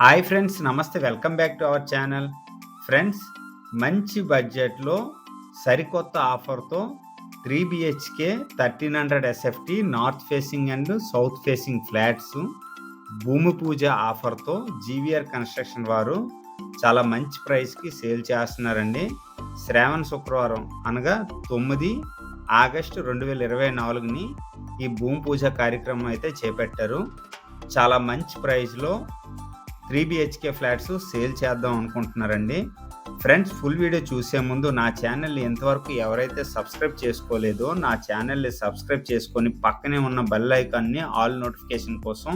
Hi friends నమస్తే welcome back to our channel. Friends మంచి బడ్జెట్లో సరికొత్త ఆఫర్తో three BHK thirteen hundred SFT north facing and south facing flats భూమి పూజ ఆఫర్తో GVR construction వారు చాలా మంచి ప్రైస్కి సేల్ చేస్తున్నారండి. శ్రావణ శుక్రవారం అనగా తొమ్మిది ఆగస్టు రెండు వేల ఇరవై నాలుగుని ఈ భూమి పూజ కార్యక్రమం అయితే చేపట్టారు. చాలా మంచి ప్రైస్లో త్రీ బిహెచ్కే ఫ్లాట్స్ సేల్ చేద్దాం అనుకుంటున్నారండి. ఫ్రెండ్స్ ఫుల్ వీడియో చూసే ముందు నా ఛానల్ని ఎంతవరకు ఎవరైతే సబ్స్క్రైబ్ చేసుకోలేదో నా ఛానల్ని సబ్స్క్రైబ్ చేసుకొని పక్కనే ఉన్న బెల్ ఐకాన్ని ఆల్ నోటిఫికేషన్ కోసం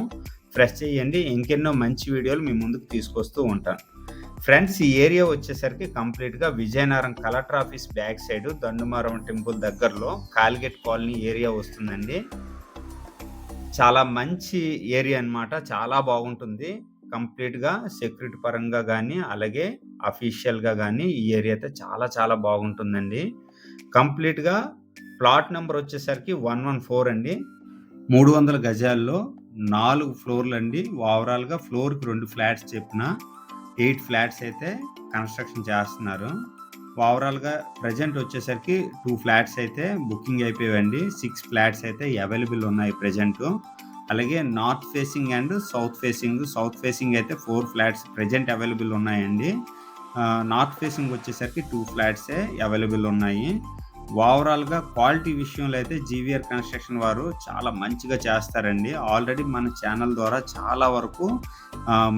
ప్రెస్ చేయండి. ఇంకెన్నో మంచి వీడియోలు మీ ముందుకు తీసుకొస్తూ ఉంటాను. ఫ్రెండ్స్ ఈ ఏరియా వచ్చేసరికి కంప్లీట్గా Vizianagaram collector office back side Dandumaram temple దగ్గరలో కాల్గేట్ కాలనీ ఏరియా వస్తుందండి. చాలా మంచి ఏరియా అన్నమాట. చాలా బాగుంటుంది. కంప్లీట్గా సెక్యూరిటీ పరంగా కానీ అలాగే అఫీషియల్గా కానీ ఈ ఏరియా అయితే చాలా చాలా బాగుంటుందండి. కంప్లీట్గా ప్లాట్ నెంబర్ వచ్చేసరికి వన్ వన్ ఫోర్ అండి. మూడు వందల గజాల్లో నాలుగు ఫ్లోర్లు అండి. ఓవరాల్గా ఫ్లోర్కి రెండు ఫ్లాట్స్ చెప్పిన ఎయిట్ ఫ్లాట్స్ అయితే కన్స్ట్రక్షన్ చేస్తున్నారు. ఓవరాల్గా ప్రజెంట్ వచ్చేసరికి టూ ఫ్లాట్స్ అయితే బుకింగ్ అయిపోయాయండి. సిక్స్ ఫ్లాట్స్ అయితే అవైలబుల్ ఉన్నాయి ప్రజెంట్. అలాగే north facing and south facing. South facing అయితే ఫోర్ ఫ్లాట్స్ ప్రజెంట్ అవైలబుల్ ఉన్నాయండి. నార్త్ ఫేసింగ్ వచ్చేసరికి టూ ఫ్లాట్సే అవైలబుల్ ఉన్నాయి. ఓవరాల్గా క్వాలిటీ విషయంలో అయితే జీవీఆర్ కన్స్ట్రక్షన్ వారు చాలా మంచిగా చేస్తారండి. ఆల్రెడీ మన ఛానల్ ద్వారా చాలా వరకు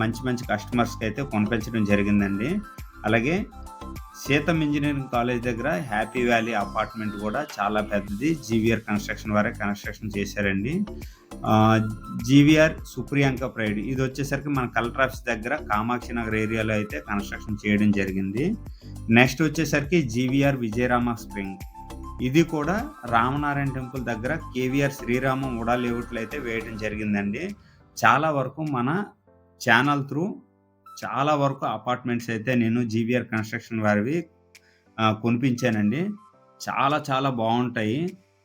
మంచి మంచి కస్టమర్స్కి అయితే కొనిపించడం జరిగిందండి. అలాగే సీతం ఇంజనీరింగ్ కాలేజ్ దగ్గర హ్యాపీ వ్యాలీ అపార్ట్మెంట్ కూడా చాలా పెద్దది. జీవీఆర్ కన్స్ట్రక్షన్ వారే కన్స్ట్రక్షన్ చేశారండి. GVR Supriyanka Pride. ఇది వచ్చేసరికి మన కలెక్టర్ ఆఫీస్ దగ్గర కామాక్షి నగర్ ఏరియాలో అయితే కన్స్ట్రక్షన్ చేయడం జరిగింది. నెక్స్ట్ వచ్చేసరికి జీవీఆర్ విజయరామ స్ప్రింగ్. ఇది కూడా రామనారాయణ టెంపుల్ దగ్గర కేవీఆర్ శ్రీరామం ఉడా అయితే వేయడం జరిగిందండి. చాలా వరకు మన ఛానల్ త్రూ చాలా వరకు అపార్ట్మెంట్స్ అయితే నేను జీవీఆర్ కన్స్ట్రక్షన్ వారివి కొనిపించానండి. చాలా చాలా బాగుంటాయి.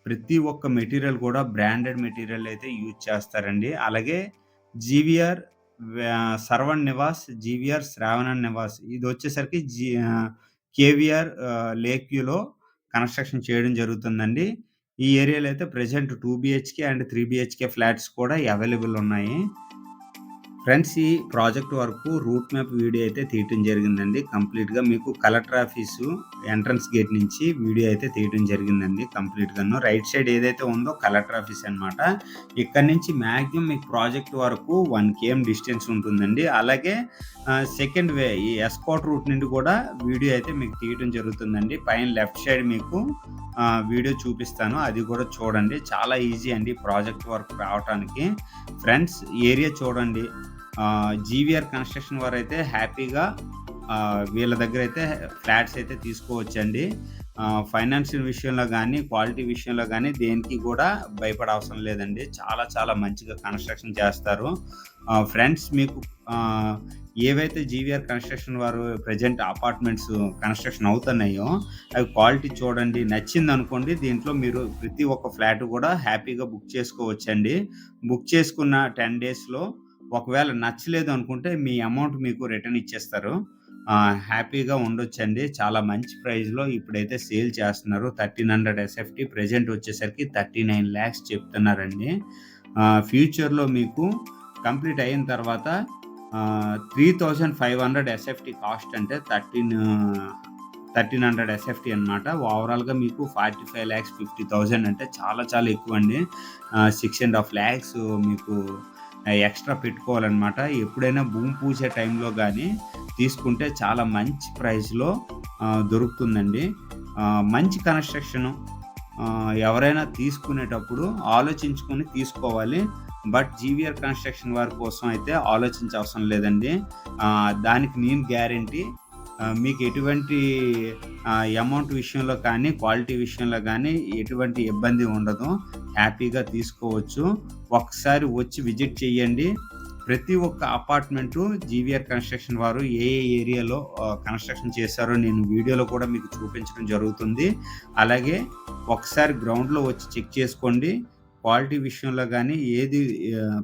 ప్రతి ఒక్క మెటీరియల్ కూడా బ్రాండెడ్ మెటీరియల్ అయితే యూజ్ చేస్తారండి. అలాగే జీవీఆర్ సర్వణ్ నివాస్ జీవీఆర్ శ్రావణన్ నివాస్ ఇది వచ్చేసరికి జీ కేవీఆర్ లేక్ వ్యూలో కన్స్ట్రక్షన్ చేయడం జరుగుతుందండి. ఈ ఏరియాలో అయితే present two BHK and three BHK flats కూడా అవైలబుల్ ఉన్నాయి. ఫ్రెండ్స్ ఈ ప్రాజెక్ట్ వరకు రూట్ మ్యాప్ వీడియో అయితే తీయటం జరిగిందండి. కంప్లీట్గా మీకు కలెక్టర్ ఆఫీసు ఎంట్రన్స్ గేట్ నుంచి వీడియో అయితే తీయటం జరిగిందండి కంప్లీట్గాను రైట్ సైడ్ ఏదైతే ఉందో కలెక్టర్ ఆఫీస్ అన్నమాట. ఇక్కడ నుంచి మ్యాక్సిమం మీకు ప్రాజెక్ట్ వరకు వన్ కేఎం డిస్టెన్స్ ఉంటుందండి. అలాగే సెకండ్ వే ఈ ఎస్కాట్ రూట్ నుండి కూడా వీడియో అయితే మీకు తీయటం జరుగుతుందండి. పైన లెఫ్ట్ సైడ్ మీకు వీడియో చూపిస్తాను. అది కూడా చూడండి. చాలా ఈజీ అండి ప్రాజెక్ట్ వర్క్ రావడానికి ఫ్రెండ్స్ ఏరియా చూడండి. జీవీఆర్ కన్స్ట్రక్షన్ వారు అయితే హ్యాపీగా వీళ్ళ దగ్గర అయితే ఫ్లాట్స్ అయితే తీసుకోవచ్చండి. ఫైనాన్షియల్ విషయంలో కానీ క్వాలిటీ విషయంలో కానీ దేనికి కూడా భయపడ అవసరం లేదండి. చాలా చాలా మంచిగా కన్స్ట్రక్షన్ చేస్తారు. ఫ్రెండ్స్ మీకు ఏవైతే జీవీఆర్ కన్స్ట్రక్షన్ వారు ప్రజెంట్ అపార్ట్మెంట్స్ కన్స్ట్రక్షన్ అవుతున్నాయో అవి క్వాలిటీ చూడండి. నచ్చింది అనుకోండి దీంట్లో మీరు ప్రతి ఒక్క ఫ్లాట్ కూడా హ్యాపీగా బుక్ చేసుకోవచ్చండి. బుక్ చేసుకున్న టెన్ డేస్లో ఒకవేళ నచ్చలేదు అనుకుంటే మీ అమౌంట్ మీకు రిటర్న్ ఇచ్చేస్తారు. హ్యాపీగా ఉండొచ్చండి. చాలా మంచి ప్రైస్లో ఇప్పుడైతే సేల్ చేస్తున్నారు. థర్టీన్ హండ్రెడ్ ఎస్ఎఫ్టీ ప్రజెంట్ వచ్చేసరికి థర్టీ నైన్ ల్యాక్స్ చెప్తున్నారండి. ఫ్యూచర్లో మీకు కంప్లీట్ అయిన తర్వాత three thousand five hundred SFT cost అంటే థర్టీన్ థర్టీన్ హండ్రెడ్ ఎస్ఎఫ్టీ అనమాట ఓవరాల్గా మీకు forty five lakhs fifty thousand అంటే చాలా చాలా ఎక్కువ అండి సిక్స్ అండ్ హాఫ్ ల్యాక్స్ మీకు ఎక్స్ట్రా పెట్టుకోవాలన్నమాట. ఎప్పుడైనా భూమి పూసే టైంలో కానీ తీసుకుంటే చాలా మంచి ప్రైస్లో దొరుకుతుందండి. మంచి కన్స్ట్రక్షను ఎవరైనా తీసుకునేటప్పుడు ఆలోచించుకొని తీసుకోవాలి. బట్ జీవీఆర్ కన్స్ట్రక్షన్ వారి కోసం అయితే ఆలోచించే అవసరం లేదండి దానికి నేను గ్యారంటీ మీకు ఎటువంటి అమౌంట్ విషయంలో కానీ క్వాలిటీ విషయంలో కానీ ఎటువంటి ఇబ్బంది ఉండదు. హ్యాపీగా తీసుకోవచ్చు. ఒకసారి వచ్చి విజిట్ చేయండి. ప్రతి ఒక్క అపార్ట్మెంటు జీవీఆర్ కన్స్ట్రక్షన్ వారు ఏ ఏ ఏరియాలో కన్స్ట్రక్షన్ చేశారో నేను వీడియోలో కూడా మీకు చూపించడం జరుగుతుంది. అలాగే ఒకసారి గ్రౌండ్లో వచ్చి చెక్ చేసుకోండి. క్వాలిటీ విషయంలో కానీ ఏది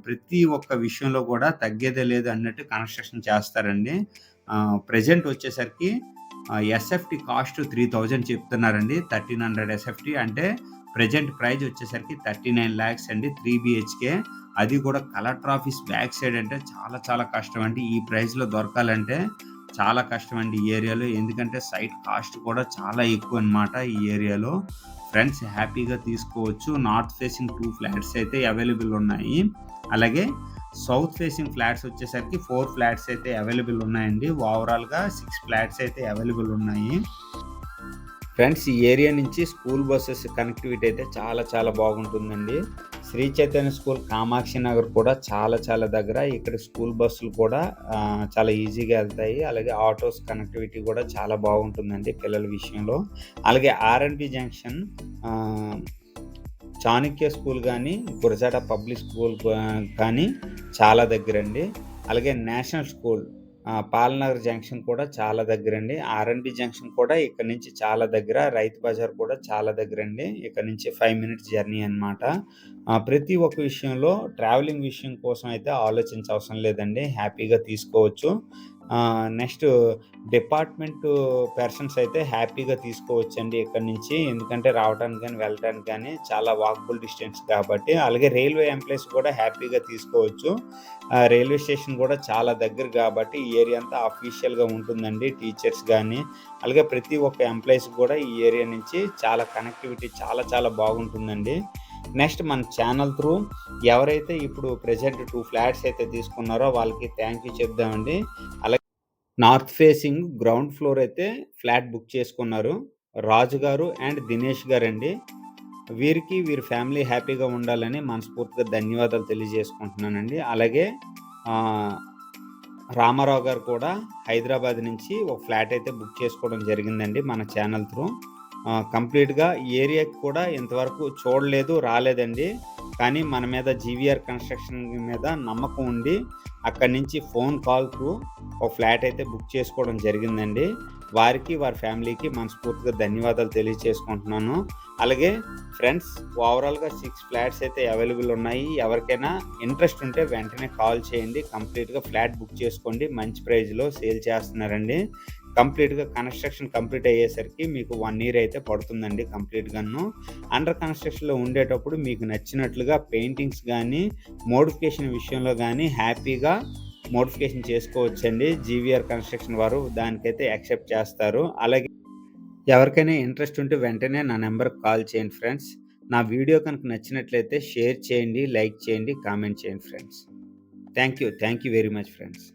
ప్రతి ఒక్క విషయంలో కూడా తగ్గేదే లేదు అన్నట్టు కన్‌స్ట్రక్షన్ చేస్తారండి. ప్రజెంట్ ప్రెజెంట్ వచ్చేసరికి ఎస్ఎఫ్టీ ఎస్ఎఫ్‌టి కాస్ట్ 3000 చెప్తున్నారండి. 1300 ఎస్ఎఫ్‌టి అంటే ప్రెజెంట్ ప్రైజ్ వచ్చేసరికి 39,00,000 అండి త్రీ బీహెచ్‌కే. అది కూడా కలెక్టర్ ఆఫీస్ బ్యాక్ సైడ్ అంటే చాలా చాలా కష్టం అండి. ఈ ప్రైస్‌లో దొరకాలంటే చాలా కష్టం అండి ఈ ఏరియాలో. ఎందుకంటే సైట్ కాస్ట్ కూడా చాలా ఎక్కువ అనమాట ఈ ఏరియాలో. ఫ్రెండ్స్ హ్యాపీగా తీసుకోవచ్చు. నార్త్ ఫేసింగ్ టూ ఫ్లాట్స్ అయితే అవైలబుల్ ఉన్నాయి. అలాగే సౌత్ ఫేసింగ్ ఫ్లాట్స్ వచ్చేసరికి ఫోర్ ఫ్లాట్స్ అయితే అవైలబుల్ ఉన్నాయండి. ఓవరాల్‌గా సిక్స్ ఫ్లాట్స్ అయితే అవైలబుల్ ఉన్నాయి. ఫ్రెండ్స్ ఈ ఏరియా నుంచి స్కూల్ బస్సెస్ కనెక్టివిటీ అయితే చాలా చాలా బాగుంటుందండి. శ్రీ చైతన్య స్కూల్ కామాక్షి నగర్ కూడా చాలా చాలా దగ్గర. ఇక్కడ స్కూల్ బస్సులు కూడా చాలా ఈజీగా వెళ్తాయి అలాగే ఆటోస్ కనెక్టివిటీ కూడా చాలా బాగుంటుందండి పిల్లల విషయంలో. అలాగే ఆర్ఎన్బి జంక్షన్ చాణక్య స్కూల్ కానీ గురజాడ పబ్లిక్ స్కూల్ కానీ చాలా దగ్గరండి. అలాగే నేషనల్ స్కూల్ పాలనగర్ జంక్షన్ కూడా చాలా దగ్గర అండి ఆర్ఎండ్‌బి జంక్షన్ కూడా ఇక్కడ నుంచి చాలా దగ్గర. రైతు బజార్ కూడా చాలా దగ్గర అండి ఇక్కడ నుంచి ఫైవ్ మినిట్స్ జర్నీ అనమాట. ప్రతి ఒక్క విషయంలో ట్రావెలింగ్ విషయం కోసం అయితే ఆలోచించవసరం లేదండి. హ్యాపీగా తీసుకోవచ్చు. నెక్స్ట్ డిపార్ట్‌మెంట్ పర్సన్స్ అయితే హ్యాపీగా తీసుకోవచ్చండి ఇక్కడ నుంచి. ఎందుకంటే రావటానికి కానీ వెళ్ళటానికి కానీ చాలా వాకబుల్ డిస్టెన్స్ కాబట్టి. అలాగే రైల్వే ఎంప్లాయీస్ కూడా హ్యాపీగా తీసుకోవచ్చు. రైల్వే స్టేషన్ కూడా చాలా దగ్గర కాబట్టి ఈ ఏరియా అంతా అఫీషియల్‌గా ఉంటుందండి. టీచర్స్ కానీ అలాగే ప్రతి ఒక్క ఎంప్లాయీస్ కూడా ఈ ఏరియా నుంచి చాలా కనెక్టివిటీ చాలా చాలా బాగుంటుందండి. నెక్స్ట్ మన ఛానల్ త్రూ ఎవరైతే ఇప్పుడు ప్రెజెంట్ టూ ఫ్లాట్స్ అయితే తీసుకున్నారో వాళ్ళకి థ్యాంక్ యూ చెప్దామండి. అలాగే నార్త్ ఫేసింగ్ గ్రౌండ్ ఫ్లోర్ అయితే ఫ్లాట్ బుక్ చేసుకున్నారు. రాజు గారు అండ్ దినేష్ గారండి. వీరికి వీరి ఫ్యామిలీ హ్యాపీగా ఉండాలని మనస్ఫూర్తిగా ధన్యవాదాలు తెలియజేసుకుంటున్నానండి. అలాగే రామారావు గారు కూడా హైదరాబాద్ నుంచి ఒక ఫ్లాట్ అయితే బుక్ చేసుకోవడం జరిగిందండి మన ఛానల్ త్రూ. కంప్లీట్‌గా ఈ ఏరియాకి కూడా ఇంతవరకు చూడలేదు, రాలేదండి. కానీ మన మీద జీవీఆర్ కన్‌స్ట్రక్షన్ మీద నమ్మకం ఉండి అక్కడి నుంచి ఫోన్ కాల్ త్రూ ఒక ఫ్లాట్ అయితే బుక్ చేసుకోవడం జరిగిందండి. వారికి, వారి ఫ్యామిలీకి మనస్ఫూర్తిగా ధన్యవాదాలు తెలియజేసుకుంటున్నాను. అలాగే ఫ్రెండ్స్ ఓవరాల్‌గా సిక్స్ ఫ్లాట్స్ అయితే అవైలబుల్ ఉన్నాయి. ఎవరికైనా ఇంట్రెస్ట్ ఉంటే వెంటనే కాల్ చేయండి. కంప్లీట్‌గా ఫ్లాట్ బుక్ చేసుకోండి. మంచి ప్రైస్‌లో సేల్ చేస్తున్నారండి. కంప్లీట్‌గా కన్‌స్ట్రక్షన్ కంప్లీట్ అయ్యేసరికి మీకు వన్ ఇయర్ అయితే పడుతుందండి కంప్లీట్‌గాను. అండర్ కన్‌స్ట్రక్షన్‌లో ఉండేటప్పుడు మీకు నచ్చినట్లుగా పెయింటింగ్స్ కానీ మోడిఫికేషన్ విషయంలో కానీ హ్యాపీగా మోడిఫికేషన్ చేసుకోవచ్చండి. జీవీఆర్ కన్‌స్ట్రక్షన్ వారు దానికైతే యాక్సెప్ట్ చేస్తారు. అలాగే ఎవరికైనా ఇంట్రెస్ట్ ఉంటే వెంటనే నా నెంబర్కి కాల్ చేయండి ఫ్రెండ్స్. నా వీడియో కనుక నచ్చినట్లయితే షేర్ చేయండి, లైక్ చేయండి, కామెంట్ చేయండి friends. Thank you. Thank you very much friends.